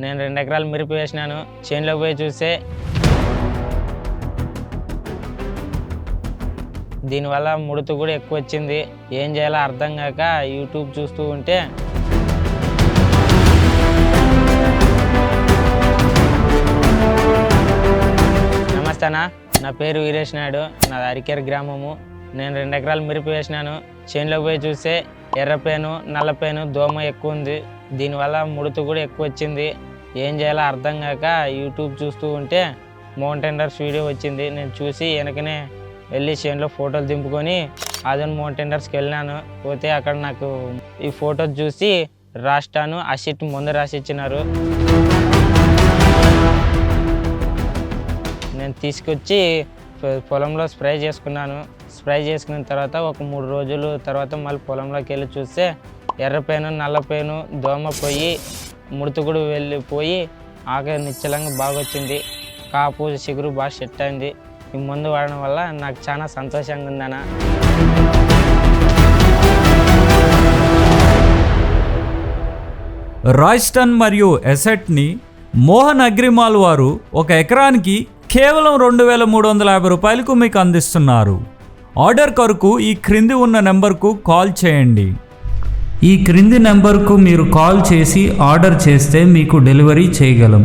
నేను రెండు ఎకరాలు మిరప వేసినాను. చేనులోకి పోయి చూస్తే దీనివల్ల ముడత కూడా ఎక్కువ వచ్చింది. ఏం చేయాలో అర్థం కాక యూట్యూబ్ చూస్తూ ఉంటే నమస్తే నా పేరు వీరేష్ నాయుడు. నాది అరికేర్ గ్రామము. నేను రెండు ఎకరాలు మిరప వేసినాను. చేనులోకి పోయి చూస్తే ఎర్రపేను నల్లపేను దోమ ఎక్కువ ఉంది. దీనివల్ల ముడత కూడా ఎక్కువ వచ్చింది ఏం చేయాలో అర్థం కాక యూట్యూబ్ చూస్తూ ఉంటే మౌంటెండర్స్ వీడియో వచ్చింది. నేను చూసి వెనకనే వెళ్ళి చేనులో ఫోటోలు దింపుకొని ఆదన్ మౌంటెండర్స్కి వెళ్ళినాను. పోతే అక్కడ నాకు ఈ ఫోటో చూసి రాష్ట్రాను ఆ ముందు రాసి ఇచ్చినారు నేను తీసుకొచ్చి పొలంలో స్ప్రే చేసుకున్నాను. స్ప్రే చేసుకున్న తర్వాత ఒక మూడు రోజులు తర్వాత మళ్ళీ పొలంలోకి వెళ్ళి చూస్తే ఎర్రపేను నల్లపేను దోమ పోయి ముడుతుకుడు వెళ్ళిపోయి ఆకలి నిశ్చలంగా బాగొచ్చింది. కాపు చిగురు బాగా సెట్ అయింది. ఈ మందు వాడడం వల్ల నాకు చాలా సంతోషంగా ఉందన్న రాయ్స్టన్ మరియు ఎసెట్ని మోహన్ అగ్రిమాల్ వారు ఒక ఎకరానికి కేవలం రెండు వేల మూడు వందల యాభై రూపాయలకు మీకు అందిస్తున్నారు. ఆర్డర్ కొరకు ఈ క్రింది ఉన్న నెంబర్కు కాల్ చేయండి. ఈ క్రింది నెంబర్కు మీరు కాల్ చేసి ఆర్డర్ చేస్తే మీకు డెలివరీ చేయగలం.